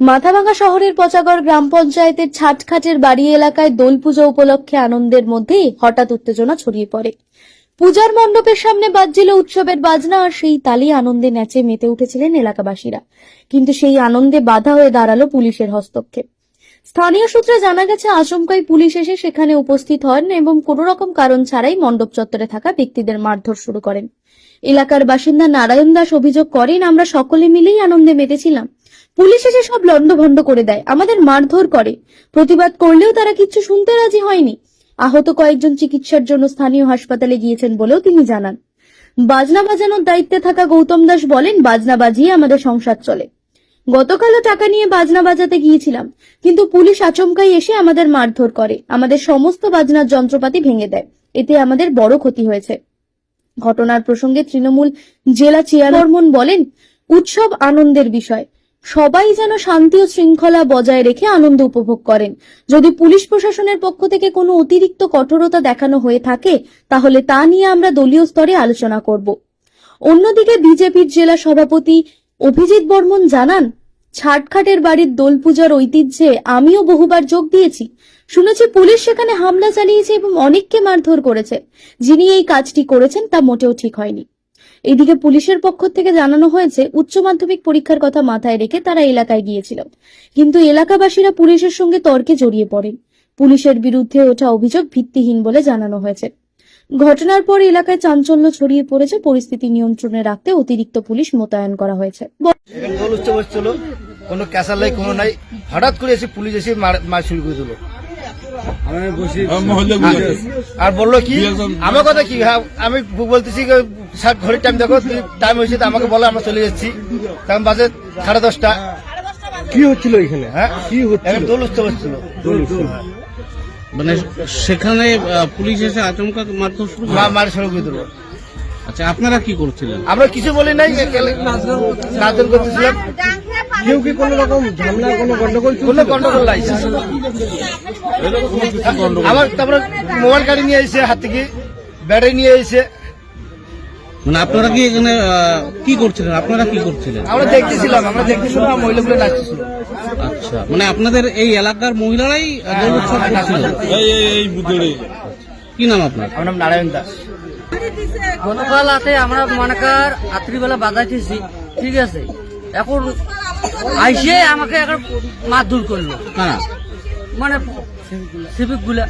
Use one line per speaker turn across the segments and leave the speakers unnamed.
মাথাভাঙা শহরের পচাগড় গ্রাম পঞ্চায়েতের ছাটখাটের বাড়ি এলাকায় দোল পুজো উপলক্ষে আনন্দের মধ্যেই হঠাৎ উত্তেজনা ছড়িয়ে পড়ে। পূজার মণ্ডপের সামনে বাজছিল উৎসবের বাজনা আর সেই তালি আনন্দে নেচে মেতে উঠেছিলেন এলাকাবাসীরা। কিন্তু সেই আনন্দে বাধা হয়ে দাঁড়াল পুলিশের হস্তক্ষেপ। স্থানীয় সূত্রে জানা গেছে, আচমকাই পুলিশ এসে সেখানে উপস্থিত হন এবং কোনো রকম কারণ ছাড়াই মণ্ডপ চত্বরে থাকা ব্যক্তিদের মারধর শুরু করেন। এলাকার বাসিন্দা নারায়ণ দাস অভিযোগ করেন, আমরা সকলে মিলেই আনন্দে মেতেছিলাম। পুলিশ এসে সব লন্ডভন্ড করে দেয়, আমাদের মারধর করে। প্রতিবাদ করলেও তারা কিচ্ছু শুনতে রাজি হয়নি। আহত কয়েকজন চিকিৎসার জন্য স্থানীয় হাসপাতালে গিয়েছেন বলেও তিনি জানান। বাজনা বাজানোর দায়িত্বে থাকা গৌতম দাস বলেন, বাজনা বাজিয়ে আমাদের সংসার চলে। গতকালও টাকা নিয়ে বাজনা বাজাতে গিয়েছিলাম, কিন্তু পুলিশ আচমকাই এসে আমাদের মারধর করে। আমাদের সমস্ত বাজনার যন্ত্রপাতি ভেঙে দেয়। এতে আমাদের বড় ক্ষতি হয়েছে। ঘটনার প্রসঙ্গে তৃণমূল জেলা চেয়ারম্যান বলেন, উৎসব আনন্দের বিষয়। সবাই যেন শান্তি ও শৃঙ্খলা বজায় রেখে আনন্দ উপভোগ করেন। যদি পুলিশ প্রশাসনের পক্ষ থেকে কোনো অতিরিক্ত কঠোরতা দেখানো হয়ে থাকে, তাহলে তা নিয়ে আমরা দলীয় স্তরে আলোচনা করব। অন্যদিকে বিজেপির জেলা সভাপতি অভিজিৎ বর্মন জানান ছাটখাটের বাড়ির দোল পূজার ঐতিহ্যে আমিও বহুবার যোগ দিয়েছি। শুনেছি পুলিশ সেখানে হামলা চালিয়েছে এবং অনেককে মারধর করেছে। যিনি এই কাজটি করেছেন তা মোটেও ঠিক হয়নি। এদিকে পুলিশের পক্ষ থেকে জানানো হয়েছে, উচ্চ মাধ্যমিক পরীক্ষার কথা মাথায় রেখে তারা এলাকায় গিয়েছিল কিন্তু এলাকাবাসীরা পুলিশের সঙ্গে তর্কে জড়িয়ে পড়েন। পুলিশের বিরুদ্ধে ওঠা অভিযোগ ভিত্তিহীন বলে জানানো হয়েছে। ঘটনার পর এলাকায় চাঞ্চল্য ছড়িয়ে পড়েছে, পরিস্থিতি নিয়ন্ত্রণে রাখতে অতিরিক্ত পুলিশ মোতায়েন করা হয়েছে।
এখানে দোল উৎসব হচ্ছিল কোনো ক্যাসার নাই কোনো নাই। হঠাৎ করে এসে পুলিশ এসে মার- মার শুরু করে দিল। আর বলল কি আমার কথা কি হ্যাঁ, আমি বলতেছি স্যার ঘড়ির টাইম দেখো টাইম হয়েছে তো আমাকে বলো আমরা চলে যাচ্ছি। তখন বাজে সাড়ে দশটা।
কি হচ্ছিল এখানে?
হ্যাঁ?
কি হচ্ছিল?
এখানে দোল উৎসব হচ্ছিল।
মানে সেখানে পুলিশ এসে আচমকা মারধর শুরু
মা- মার শুরু করে দিল।
আচ্ছা আপনারা কি করছিলেন
আমরা কিছু বলি নাই নাচন করতেছিলাম
কেউ কি কোনো রকম ঝামেলা কোনো গন্ডগোল
কোনো গন্ডগোল নাই আমার তারপরে মোবাইল গাড়ি নিয়ে এসে হাত থেকে ব্যাটারি নিয়ে এসে
মানে আপনারা কি এখানে কি করছিলেন আপনারা কি করছিলেন
আমরা দেখতেছিলাম আমরা দেখতেছিলাম মহিলাগুলো নাচতেছিল
আচ্ছা মানে আপনাদের এই এলাকার মহিলারাই দোল উৎসব করছিল কি নাম আপনার
আমার নাম নারায়ণ দাস
গতকাল রাতে আমরা মনে কর রাত্রিবেলা বাজাইতেছি ঠিক আছে? এখন আইসে আমাকে এখন মারধর করল।
হ্যাঁ।
মানে সিভিকগুলা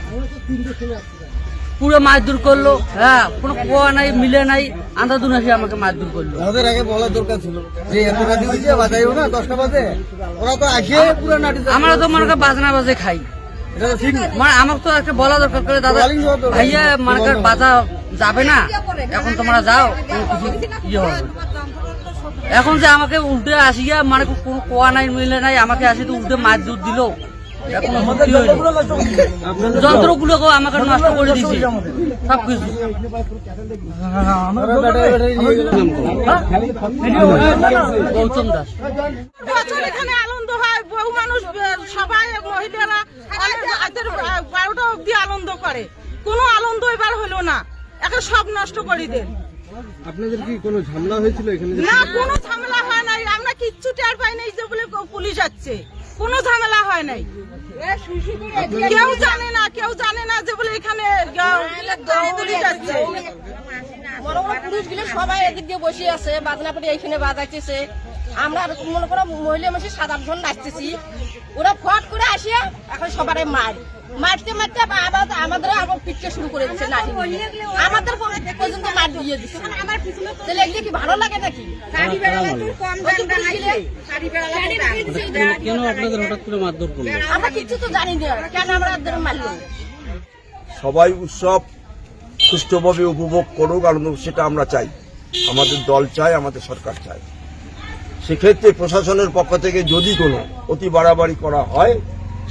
পুরো মারধর করল হ্যাঁ কোনো কোয়া নাই মিলে নাই আন্দাদুন এসে আমাকে মাছ মারধর করল।
ওদের আগে বলা দরকার ছিল যে এত রাতে হয়েছে বাজাইও না দশটা বাজে ওরা তো আসে পুরো নাটি
আমরা তো মনে কর বাজনা বাজে খাই। মানে আমাকে তো একটা বলা দরকার করে দাদা ভাইয়া মনে বাজা যাবে না এখন তোমরা যাও কিছু ইয়ে হবে এখন যে আমাকে উল্টে আসিয়া মানে কোনো কোয়া নাই মিলে নাই আমাকে আসি তো উল্টে মাছ দুধ দিল এখন কি হইল? যন্ত্রগুলোকেও আমাকে নষ্ট করে দিয়েছে সব কিছু গৌতম দাস
এখানে আনন্দ হয় বহু মানুষ সবাই মহিলারা বারোটা অব্দি আনন্দ করে কোনো আনন্দ এবার হলো না এখন সব নষ্ট করে দেন।
আপনাদের কি কোনো ঝামেলা হয়েছিল এখানে?
না কোনো ঝামেলা হয় নাই। আমরা কিচ্ছু টের পাই নাই যে বলে পুলিশ আসছে। কোনো ঝামেলা হয় নাই। কেউ জানে না কেউ জানে না যে বলে এখানে পুলিশ আসছে।
বড় বড় পুরুষগুলো সবাই এদিক দিয়ে বসে আছে বাজনা করে এইখানে বাজাইতেছে। আমরা আর মনে করো মহিলা মানুষ সাত আট জন নাচতেছি ওরা ফট করে আসিয়া এখন সবারে মার। মারতে মারতে আবার আমাদের আবার পিটতে শুরু করে দিচ্ছে নারী আমাদের পর্যন্ত মার দিয়ে দিচ্ছে। তাহলে এগুলো কি ভালো লাগে নাকি? ওই যে
কেন আপনাদের হঠাৎ করে মারধর করল
আমরা কিছু তো জানি না। কেন আমরা মারলো?
সবাই উৎসব সুষ্ঠুভাবে উপভোগ করুক আনন্দ সেটা আমরা চাই। আমাদের দল চাই আমাদের সরকার চায়। সেক্ষেত্রে প্রশাসনের পক্ষ থেকে যদি কোনো অতি বাড়াবাড়ি করা হয়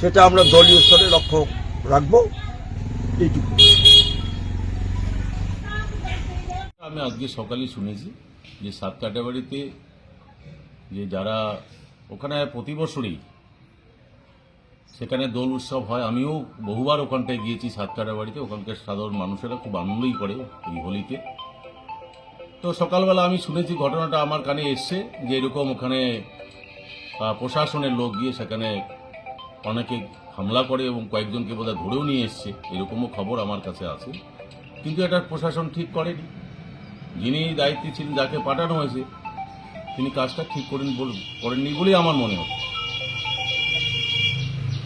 সেটা আমরা দলীয় স্তরে লক্ষ্য রাখব। এইটুকু।
আমি আজকে সকালে শুনেছি যে সাত কাটাবাড়িতে যে যারা ওখানে প্রতি বছরই সেখানে দোল উৎসব হয়, আমিও বহুবার ওখানটায় গিয়েছি সাত কাটাবাড়িতে। ওখানকার সাধারণ মানুষেরা খুব আনন্দই করে এই হোলিতে। তো সকালবেলা আমি শুনেছি ঘটনাটা আমার কানে এসছে যে এরকম ওখানে প্রশাসনের লোক গিয়ে সেখানে অনেকে হামলা করে এবং কয়েকজনকে বোধহয় ধরেও নিয়ে এসছে, এরকমও খবর আমার কাছে আছে। কিন্তু এটা প্রশাসন ঠিক করেনি। যিনি দায়িত্বে ছিলেন, যাকে পাঠানো হয়েছে, তিনি কাজটা ঠিক করেন করেননি বলেই আমার মনে হচ্ছে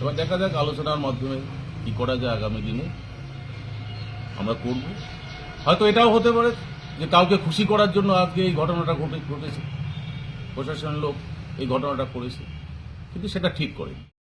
এবার দেখা যাক আলোচনার মাধ্যমে কি করা যায় আগামী দিনে। আমরা করব। হয়তো এটাও হতে পারে যে কাউকে খুশি করার জন্য আজকে এই ঘটনাটা ঘটে, ঘটেছে। প্রশাসনের লোক এই ঘটনাটা করেছে, কিন্তু সেটা ঠিক করেনি।